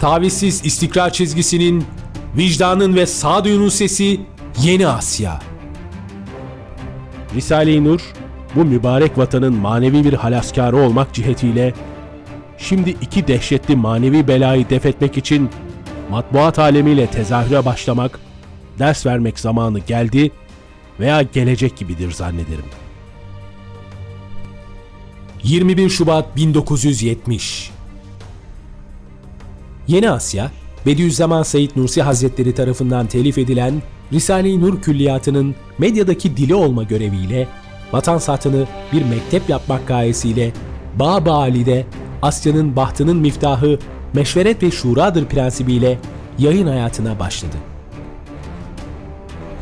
tavizsiz istikrar çizgisinin, vicdanın ve sağduyunun sesi Yeni Asya. Risale-i Nur, bu mübarek vatanın manevi bir halaskarı olmak cihetiyle, şimdi iki dehşetli manevi belayı def etmek için matbuat alemiyle tezahüre başlamak, ders vermek zamanı geldi veya gelecek gibidir zannederim. 21 Şubat 1970 Yeni Asya, Bediüzzaman Said Nursi Hazretleri tarafından telif edilen Risale-i Nur külliyatının medyadaki dili olma göreviyle vatan satını bir mektep yapmak gayesiyle Bab-ı Ali'de Asya'nın bahtının miftahı meşveret ve şuradır prensibiyle yayın hayatına başladı.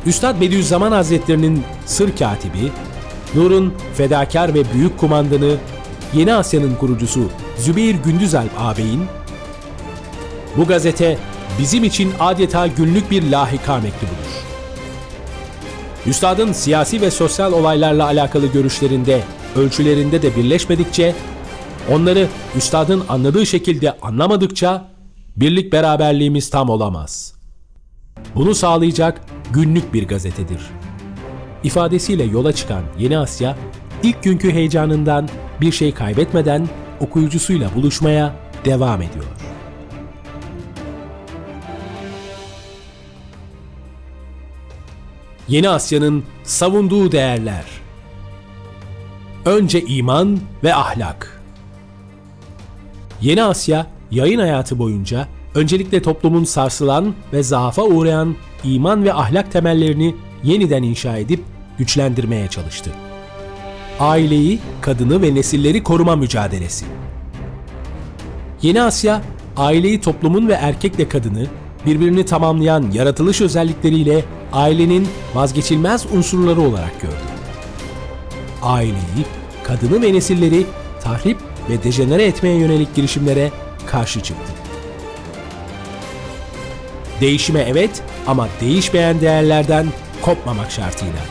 Üstad Bediüzzaman Hazretlerinin sır katibi, Nur'un fedakar ve büyük kumandanı, Yeni Asya'nın kurucusu Zübeyir Gündüzalp ağabeyin, bu gazete bizim için adeta günlük bir lahika mektubudur. Üstadın siyasi ve sosyal olaylarla alakalı görüşlerinde, ölçülerinde de birleşmedikçe, onları üstadın anladığı şekilde anlamadıkça birlik beraberliğimiz tam olamaz. Bunu sağlayacak günlük bir gazetedir. İfadesiyle yola çıkan Yeni Asya, ilk günkü heyecanından bir şey kaybetmeden okuyucusuyla buluşmaya devam ediyor. Yeni Asya'nın savunduğu değerler. Önce iman ve ahlak. Yeni Asya yayın hayatı boyunca öncelikle toplumun sarsılan ve zaafa uğrayan iman ve ahlak temellerini yeniden inşa edip güçlendirmeye çalıştı. Aileyi, kadını ve nesilleri koruma mücadelesi. Yeni Asya, aileyi toplumun ve erkekle kadını birbirini tamamlayan yaratılış özellikleriyle ailenin vazgeçilmez unsurları olarak gördü. Aileyi, kadını ve nesilleri tahrip ve dejenere etmeye yönelik girişimlere karşı çıktı. Değişime evet ama değişmeyen değerlerden kopmamak şartıyla.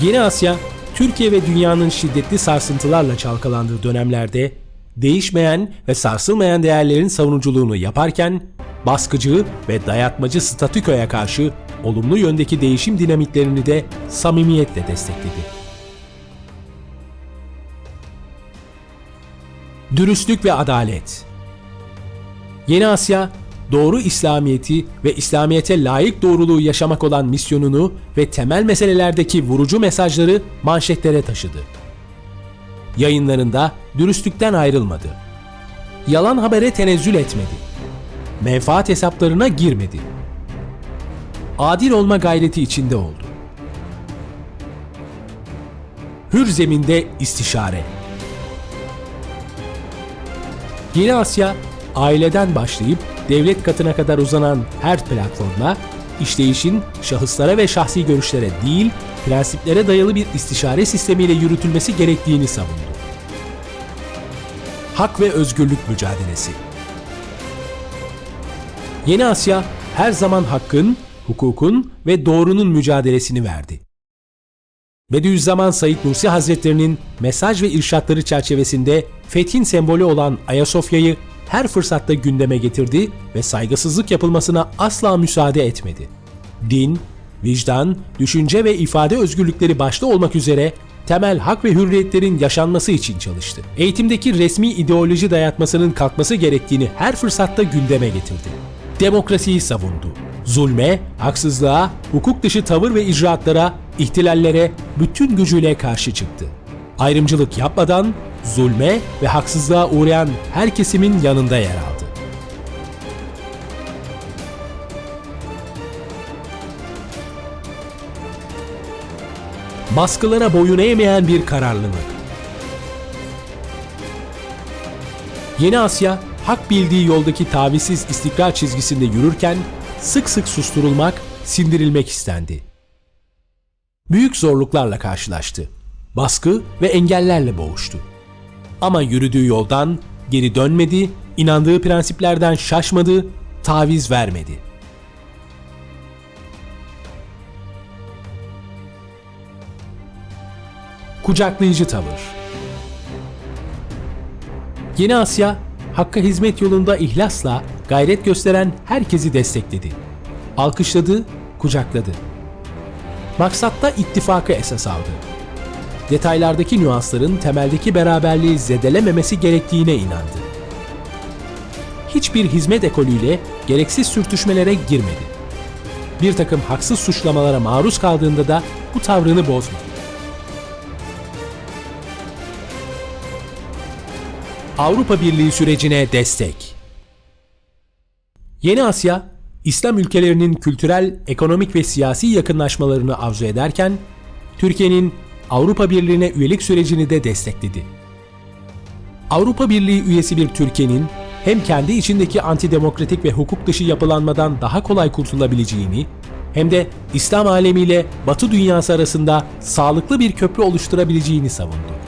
Yeni Asya, Türkiye ve dünyanın şiddetli sarsıntılarla çalkalandığı dönemlerde değişmeyen ve sarsılmayan değerlerin savunuculuğunu yaparken baskıcı ve dayatmacı statükoya karşı olumlu yöndeki değişim dinamiklerini de samimiyetle destekledi. Dürüstlük ve adalet Yeni Asya, doğru İslamiyeti ve İslamiyete layık doğruluğu yaşamak olan misyonunu ve temel meselelerdeki vurucu mesajları manşetlere taşıdı. Yayınlarında dürüstlükten ayrılmadı. Yalan habere tenezzül etmedi. Menfaat hesaplarına girmedi. Adil olma gayreti içinde oldu. Hür zeminde istişare. Yeni Asya, aileden başlayıp devlet katına kadar uzanan her platformla işleyişin şahıslara ve şahsi görüşlere değil, prensiplere dayalı bir istişare sistemiyle yürütülmesi gerektiğini savundu. Hak ve özgürlük mücadelesi. Yeni Asya her zaman hakkın, hukukun ve doğrunun mücadelesini verdi. Bediüzzaman Said Nursi Hazretlerinin mesaj ve irşatları çerçevesinde fethin sembolü olan Ayasofya'yı her fırsatta gündeme getirdi ve saygısızlık yapılmasına asla müsaade etmedi. Din, vicdan, düşünce ve ifade özgürlükleri başta olmak üzere temel hak ve hürriyetlerin yaşanması için çalıştı. Eğitimdeki resmi ideoloji dayatmasının kalkması gerektiğini her fırsatta gündeme getirdi. Demokrasiyi savundu. Zulme, haksızlığa, hukuk dışı tavır ve icraatlara, ihtilallere bütün gücüyle karşı çıktı. Ayrımcılık yapmadan zulme ve haksızlığa uğrayan her kesimin yanında yer aldı. Baskılara boyun eğmeyen bir kararlılık. Yeni Asya, hak bildiği yoldaki tavizsiz istikrar çizgisinde yürürken sık sık susturulmak, sindirilmek istendi. Büyük zorluklarla karşılaştı. Baskı ve engellerle boğuştu. Ama yürüdüğü yoldan geri dönmedi, inandığı prensiplerden şaşmadı, taviz vermedi. Kucaklayıcı tavır. Yeni Asya Hakk'a hizmet yolunda ihlasla gayret gösteren herkesi destekledi. Alkışladı, kucakladı. Maksatta ittifakı esas aldı. Detaylardaki nüansların temeldeki beraberliği zedelememesi gerektiğine inandı. Hiçbir hizmet ekolüyle gereksiz sürtüşmelere girmedi. Bir takım haksız suçlamalara maruz kaldığında da bu tavrını bozmadı. Avrupa Birliği sürecine destek. Yeni Asya, İslam ülkelerinin kültürel, ekonomik ve siyasi yakınlaşmalarını arzu ederken, Türkiye'nin Avrupa Birliği'ne üyelik sürecini de destekledi. Avrupa Birliği üyesi bir Türkiye'nin hem kendi içindeki antidemokratik ve hukuk dışı yapılanmadan daha kolay kurtulabileceğini, hem de İslam alemiyle Batı dünyası arasında sağlıklı bir köprü oluşturabileceğini savundu.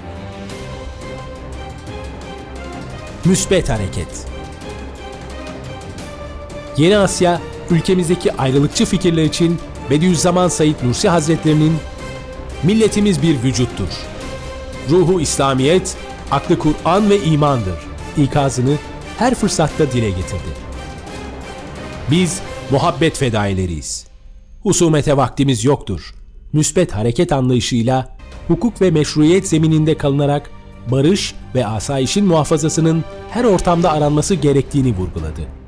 Müsbet hareket. Yeni Asya, ülkemizdeki ayrılıkçı fikirler için Bediüzzaman Said Nursi Hazretlerinin milletimiz bir vücuttur. Ruhu İslamiyet, aklı Kur'an ve imandır. ikazını her fırsatta dile getirdi. Biz muhabbet fedaileriyiz. Husumete vaktimiz yoktur. Müsbet hareket anlayışıyla hukuk ve meşruiyet zemininde kalınarak barış ve asayişin muhafazasının her ortamda aranması gerektiğini vurguladı.